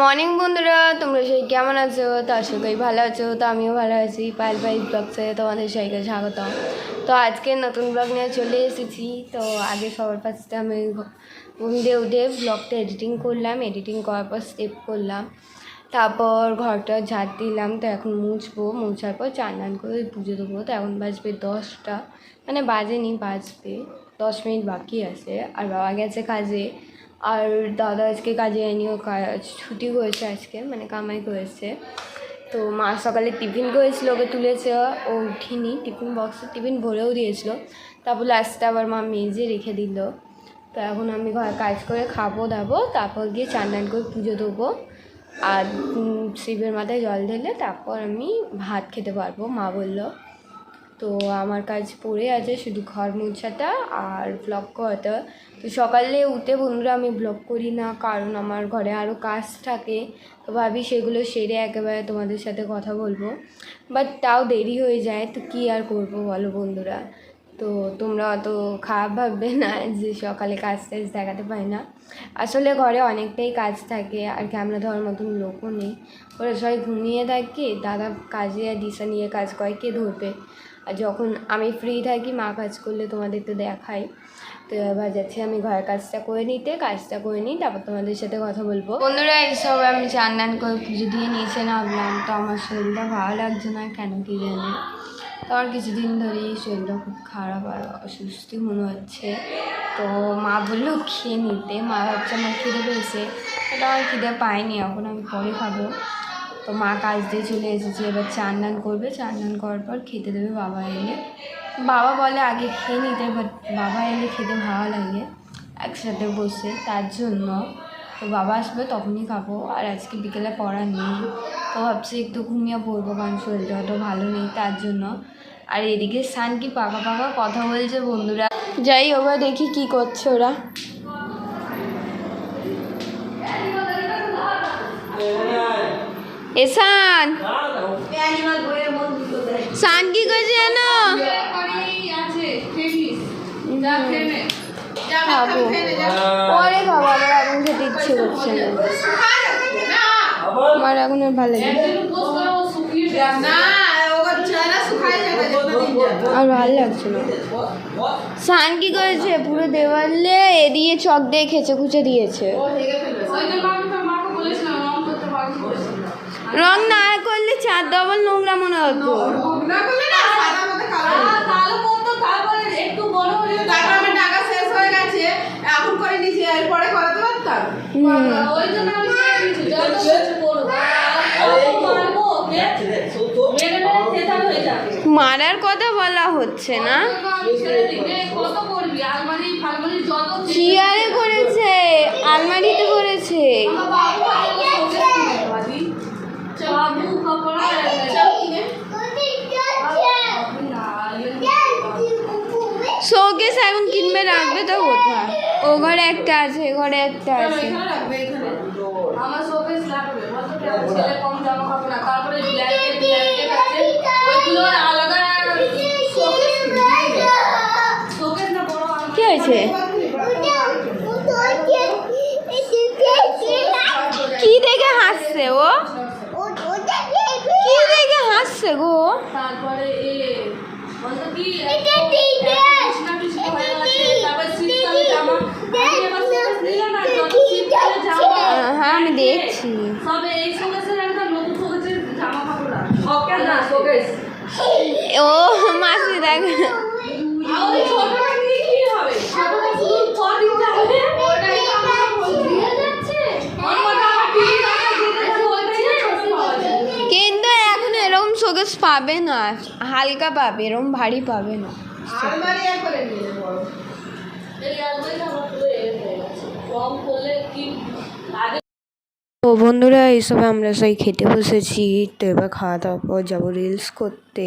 Morning বন্ধুরা, তোমরা সেই কেমন আছো? তো আশা ভালো আছো, তো আমিও ভালো আছি। পাইল পাইল ব্লগসে তোমাদের সবাইকে স্বাগতম। তো আজকে নতুন ব্লগ নিয়ে চলে এসেছি। তো আগে সবার ফার্স্টে আমি ঘুম দিয়ে উঠে ব্লগটা এডিটিং করলাম। এডিটিং করার পর স্টেপ করলাম। তারপর ঘরটা ঝাঁট দিলাম। তো এখন মুছবো। মুছার পর চান করে পুজো দেবো। তো এখন বাজবে দশটা। মানে বাজেনি, বাজবে দশ মিনিট বাকি আছে। আর বাবা গেছে কাজে। আর দাদা আজকে কাজে যায়নিও কাজ ছুটি হয়েছে আজকে মানে কামাই করেছে। তো মা সকালে টিফিন করেছিল, ওকে তুলেছে, ও উঠিনি, টিফিন বক্সে টিফিন ভরেও দিয়েছিল। তারপর লাস্টে আবার মা মেজে রেখে দিল। তো এখন আমি ঘর কাজ করে খাব, দাবো, তারপর গিয়ে চান টান করে পুজো দেবো। আর শিবের মাথায় জল ঢেলে তারপর আমি ভাত খেতে পারব, মা বলল। তো আমার কাজ পড়ে আছে শুধু ঘর মোছাটা আর ব্লগ করাটা। তো সকালে উঠে বন্ধুরা আমি ব্লগ করি না, কারণ আমার ঘরে আরও কাজ থাকে। তো ভাবি সেগুলো সেরে একেবারে তোমাদের সাথে কথা বলব। বাট তাও দেরি হয়ে যায়, তো কী আর করব বলো বন্ধুরা? তো তোমরা অত খারাপ ভাববে না যে সকালে কাজ টাজ দেখাতে পারি না। আসলে ঘরে অনেকটাই কাজ থাকে, আর ক্যামেরা ধরার মতন লোকও নেই। ওরা সবাই ঘুমিয়ে থাকে, দাদা কাজে আর দিশা নিয়ে কাজ করে, কে ধরবে? আর যখন আমি ফ্রি থাকি, মা কাজ করলে তোমাদের তো দেখাই। তো এবার যাচ্ছি আমি ঘরের কাজটা করে নিতে, কাজটা করে নিই তারপর তোমাদের সাথে কথা বলব। বন্ধুরা এইসব আমি চান করে পুজো দিয়ে নিয়েছে নামলাম তো আমার শরীরটা ভালো লাগছে না, কেন কি জানি? তো আমার কিছুদিন ধরেই শরীরটা খুব খারাপ আর অসুস্থই মনে হচ্ছে। তো মা বলল, খেয়ে নিতে। মা ভাবছে আমার খিদে পেয়েছে। এটা আমার খিদে পায়নি, এখন আমি পরে খাব। তো মা কাজ দিয়ে চলে এসেছে, এবার চান টান করবে। চান টান করার পর খেতে দেবে বাবা এলে। বাবা বলে আগে খেয়ে নিতে বাট বাবা এলে খেতে ভালো লাগে একসাথে বসে, তার জন্য। তো বাবা আসবে, তখনই খাব। আর আজকে বিকেলে পড়া নেই, তো ভাবছি একটু ঘুমিয়ে পড়ব, কারণ শরীরটা অত ভালো নেই, তার জন্য। আর এদিকে সান কি পাকা পাকা কথা বলছে বন্ধুরা। যাই ওরা দেখি কি করছে ওরা। এসান সান। কি করছে জানো? খাব। পরে খাব না। ভালো আর ভালো লাগছে সান কি করেছে? পুরো দেওয়ালে এ দিয়ে চক দিয়ে খেচে খুচে দিয়েছে। রং না করলে চার ডবল নোংরা মনে হতো মারার কথা বলা হচ্ছে না। চেয়ারে করেছে আলমারিতে করেছে। শোকেস এখন কিনবে রাখবে তো কোথায়? ও ঘরে একটা আছে এ ঘরে একটা আছে। আমার শোকেস লাগবে ছেলে কম জামা কাপড় না। তারপরে ব্ল্যাঙ্কেট ব্ল্যাঙ্কেট আছে ওইগুলো আলাদা শোকেস শোকেস না বড় কি হয়েছে কি দেখে হাসছে ও কি দেখে হাসছে গো। তারপরে এ বলতো কি এটা হয়ে আমি দেখছি? সবে এই শোকেসের একটা নতুন শোকেসের জামা কাপড় শোকেস না শোকেস। ও মাসি দেখ ওই ছোটটা নিয়ে কি হবে ছোটটা শুধু পরদিন যাবে ওটাই তো আমরা বলছি অন্যটা আমার পিঠে রাখা যেটা আছে ওইটাই না ছোট পাওয়া যায় কিন্তু এখন এরকম পাবে না হালকা পাবে এরকম ভারী পাবে না। তো বন্ধুরা এইসব আমরা সবাই খেতে বসেছি তো এবার খাওয়া দাওয়ার পর যাব রিলস করতে।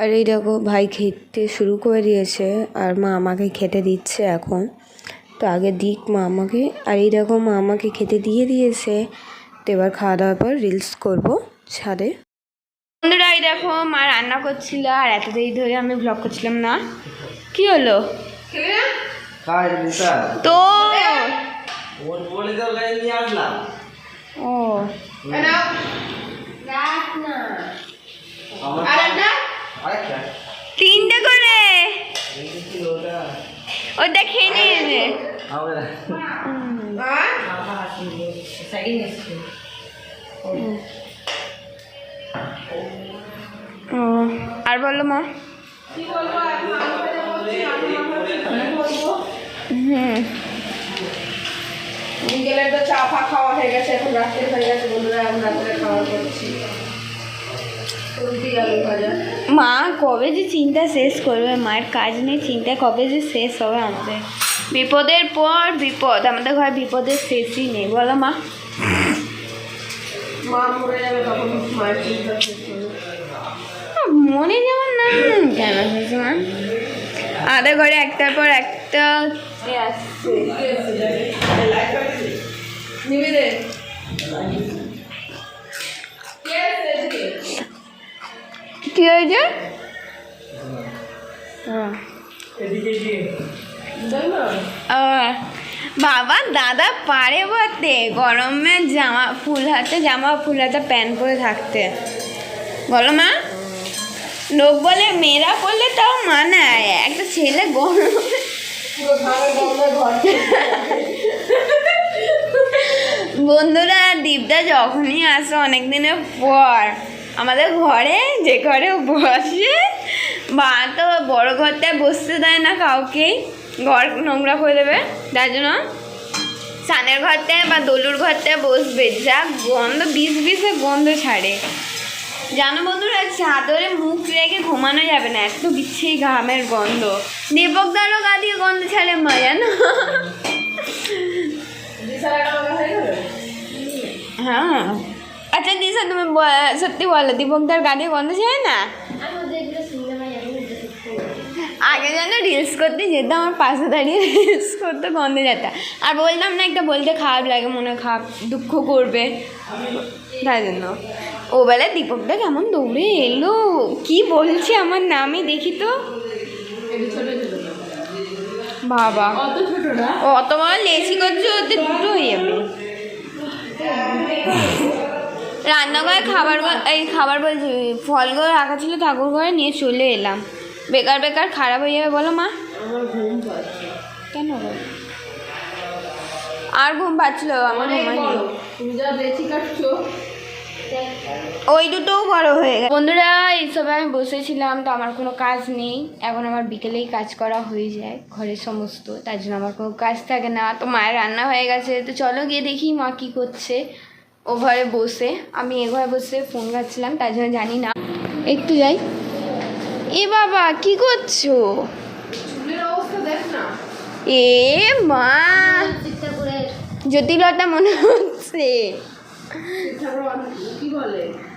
আর এই দেখো ভাই খেতে শুরু করে দিয়েছে আর মা আমাকে খেতে দিচ্ছে এখন। তো আগে দিক মা আমাকে আর এই দেখো মা আমাকে খেতে দিয়ে দিয়েছে। তো এবার খাওয়া দাওয়ার পর রিলস করব ছাদে। বন্ধুরা এই দেখো মা রান্না করছিল আর এত দেরি ধরে আমি ব্লগ করছিলাম না। কি হলো? তো নিয়ে ও। তিনটে করে? ওটা? খেয়ে নিয়েছে ও আর বলো মা। কি বলব এখন আলু ভেজে বলছি আলু মাখা কি বলব হুম। বিকেলের তো চা ফা খাওয়া হয়ে গেছে এখন রাত্রে হয়ে গেছে বন্ধুরা এখন রাত্রে খাওয়া করছি। রুটি আলু ভাজা। মা কবে যে চিন্তা শেষ করবে? মায়ের কাজ নেই চিন্তা কবে যে শেষ হবে আমাদের? বিপদের পর বিপদ আমাদের ঘরে বিপদের শেষই নেই বলো মা। মা মরে যাবে তখন মায়ের চিন্তা শেষ হবে মনে যেমন না কেন আমাদের ঘরে একটার পর একটা। কে হয়েছে? বাবা দাদা পারে বলতে গরমে জামা ফুল হাতে জামা ফুল হাতে প্যান্ট পরে থাকতে। বলো মা। লোক বলে মেয়েরা করলে তাও মানায়। একটা ছেলে গরম বন্ধুরা দীপদা যখনই আসে অনেক দিনের পর আমাদের ঘরে যে ঘরে বসে বা তো বড় ঘরটায় বসতে দেয় না কাউকে। ঘর নোংরা করে দেবে তার জন্য সানের ঘরটায় বা দলুর ঘরটায় বসবে। যা গন্ধ বিষ বিষে গন্ধ ছাড়ে। জানো বন্ধুরা চাদরে মুখ রেখে ঘুমানো যাবে না, এত বিচ্ছিরি ঘামের গন্ধ। দীপকদারও গা দিয়ে গন্ধ ছাড়ে মা, জানো? দিশার একটা কথা হয়ে। আচ্ছা দিশা তুমি সত্যি বলো, দীপকদার গাড়ি গন্ধ যায় না? আগে যেন রিলস করতে যেতাম আমার পাশে দাঁড়িয়ে রিলস করতে, গন্ধ যেতাম আর বলতাম না, একটা বলতে খারাপ লাগে, মনে খারাপ দুঃখ করবে। তাই জন্য। ও বেলা দীপকদা কেমন দৌড়ে এলো? কি বলছে আমার নামই দেখি তো। বাবা। অত বড় লেচি করছে, ওতে দুটো হয়ে যাবে রান্নাঘরে খাবার এই খাবার বলছি ফলগুলো রাখা ছিল ঠাকুর ঘরে নিয়ে চলে এলাম। বেকার বেকার খারাপ হয়ে যাবে বলো মা। কেন? আর ঘুম পাচ্ছিল? আমার ওই দুটোও বড় হয়ে গেছে। বন্ধুরা এইসবে আমি বসেছিলাম তো আমার কোনো কাজ নেই। এখন আমার বিকেলেই কাজ করা হয়ে যায় ঘরের সমস্ত। তার জন্য আমার কোনো কাজ থাকে না। তো মায়ের রান্না হয়ে গেছে। তো চলো গিয়ে দেখি মা কী করছে। ও ঘরে বসে আমি এ ঘরে বসে ফোন ঘাটছিলাম তার জন্য জানি না। একটু যাই। এ বাবা কি করছ? অবস্থা দেখ না। এ মা জটিলতা মনে হচ্ছে।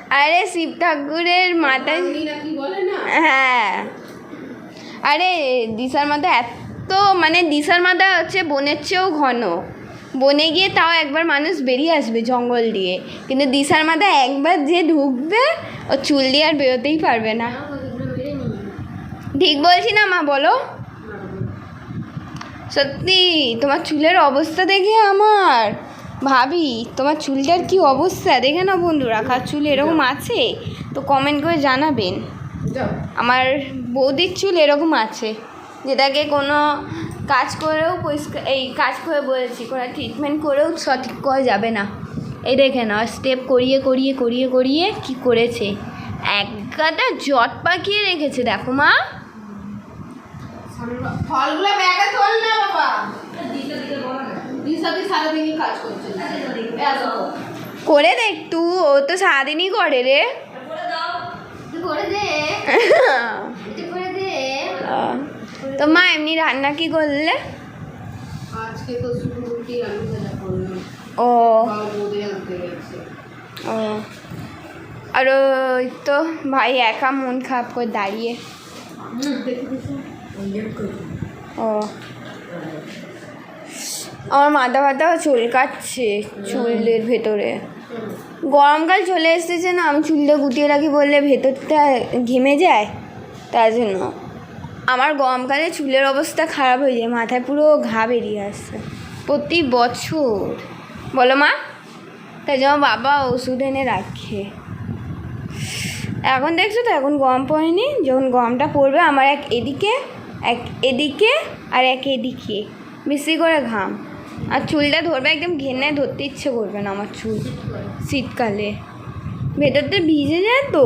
আরে শিব ঠাকুরের মাথায় হ্যাঁ। আরে দিশার মাথা এত মানে দিশার মাথা হচ্ছে বনের চেয়েও ঘন। বনে গিয়ে তাও একবার মানুষ বেরিয়ে আসবে জঙ্গল দিয়ে। কিন্তু দিশার মাথা একবার যে ঢুকবে ও চুল দিয়ে আর বেরোতেই পারবে না। ঠিক বলছি না মা বলো। সত্যি তোমার চুলের অবস্থা দেখে আমার। ভাবি তোমার চুলটার কি অবস্থা? দেখে না বন্ধু রাখার চুল এরকম আছে? তো কমেন্ট করে জানাবেন। আমার বৌদির চুল এরকম আছে যেটাকে কোনো কাজ করেও পরিষ্কার এই কাজ করে বলেছি কোনো ট্রিটমেন্ট করেও সঠিক করা যাবে না। এই দেখে না স্টেপ করিয়ে করিয়ে করিয়ে করিয়ে কি করেছে? এক গাদা জট পাকিয়ে রেখেছে দেখো মা। ফলগুলো ব্যাগে তোল না বাবা। দিশা সারাদিনই কাজ করছে। করে দে একটু ও তো সারাদিনই করে রে। তো মা এমনি রান্না কি করলে? আজকে তো রুটি আলু ভাজা করলাম। ও। ও। আর ওই তো ভাই একা মন খারাপ করে দাঁড়িয়ে। ও। আমার মাথা ব্যথা চুলকাচ্ছে চুলের ভেতরে। গরমকাল চলে এসেছে না, আমি চুলটা গুটিয়ে রাখি বললে ভেতরটা ঘেমে যায়? তার জন্য। আমার গরমকালে চুলের অবস্থা খারাপ হয়ে যায়, মাথায় পুরো ঘা বেরিয়ে আসছে। প্রতি বছর। বলো মা, তাই জন্য বাবা ওষুধ এনে রাখে। এখন দেখছ তো, এখন গম পড়েনি, যখন গমটা পড়বে, আমার এক এদিকে এক এদিকে আর এক এদিকে। বেশি করে ঘাম। আর চুলটা ধরবে একদম ঘেন্নায়, ধরতে ইচ্ছে করবে না আমার চুল শীতকালে। ভেতরটা ভিজে যায় তো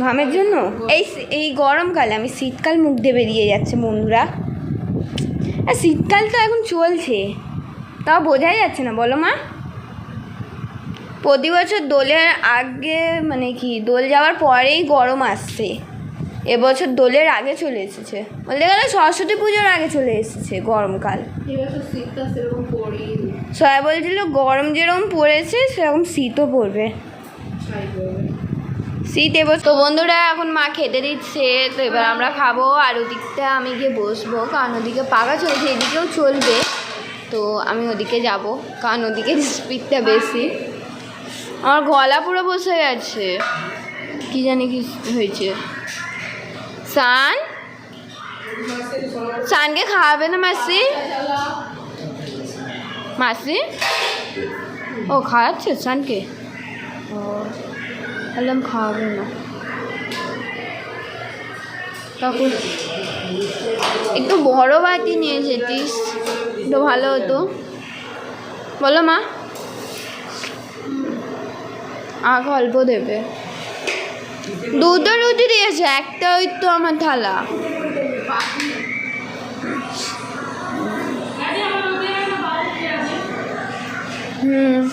ঘামের জন্য? এই এই গরমকালে আমি শীতকাল মুখ দিয়ে বেরিয়ে যাচ্ছে বন্ধুরা। আর শীতকাল তো এখন চলছে। তাও বোঝাই যাচ্ছে না, বলো মা। প্রতি বছর দোলের আগে মানে কি, দোল যাওয়ার পরেই গরম আসছে। এবছর দোলের আগে চলে এসেছে। বলতে গেলে সরস্বতী পুজোর আগে চলে এসেছে গরমকাল। সবাই বলছিল গরম যেরকম পড়েছে সেরকম শীতও পড়বে। পড়বে। শীত এবছর তো বন্ধুরা এখন মা খেতে দিচ্ছে তো এবার আমরা খাব আর ওদিকটা আমি গিয়ে বসবো কারণ ওদিকে পাকা চলছে এদিকেও চলবে। তো আমি ওদিকে যাব কারণ ওদিকে স্পিডটা বেশি। আমার গলা পুরো বসে গেছে। কি জানি কি হয়েছে। সান সানকে খাওয়াবে না মাসি মাসি ও খাওয়াচ্ছে সানকে ও বললাম খাওয়াবে না তখন একটু বড় বাতি নিয়ে যেতিস একটু ভালো হতো বলো মা আখ অল্প দেবে দুটো রুটি দিয়েছে, একটা ওই তো আমার থালা। হুম।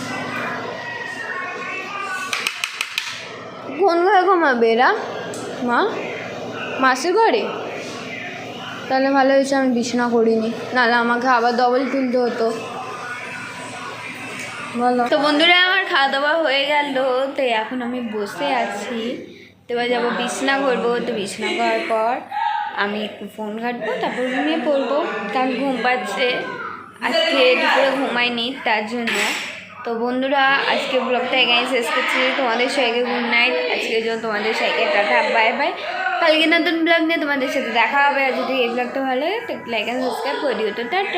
কোন ঘরে ঘুমাবে এরা? মা? মাসের ঘরে? তাহলে ভালো হয়েছে, আমি বিছানা করিনি। নাহলে আমাকে আবার ডবল তুলতে হতো। বলো। তো বন্ধুরা, আমার খাওয়া দাওয়া হয়ে গেল, তো এখন আমি বসে আছি। তো এবার যাব বিছানা করব তো বিছানা করার পর আমি একটু ফোন ঘাটবো, তারপর ঘুমিয়ে পড়ব। কারণ ঘুম পাচ্ছে। আজকে দুপুরে ঘুমাইনি, তার জন্য। তো বন্ধুরা, আজকে ব্লগটা এখানে শেষ করছি। তোমাদের সবাইকে গুড নাইট আজকের জন্য তোমাদের সবাইকে টাটা বাই বাই কালকে নতুন ব্লগ নিয়ে তোমাদের সাথে দেখা হবে। আর যদি এই ব্লগটা ভালো লাগে, তো লাইক অ্যান্ড সাবস্ক্রাইব করে দিও। তো টাটা।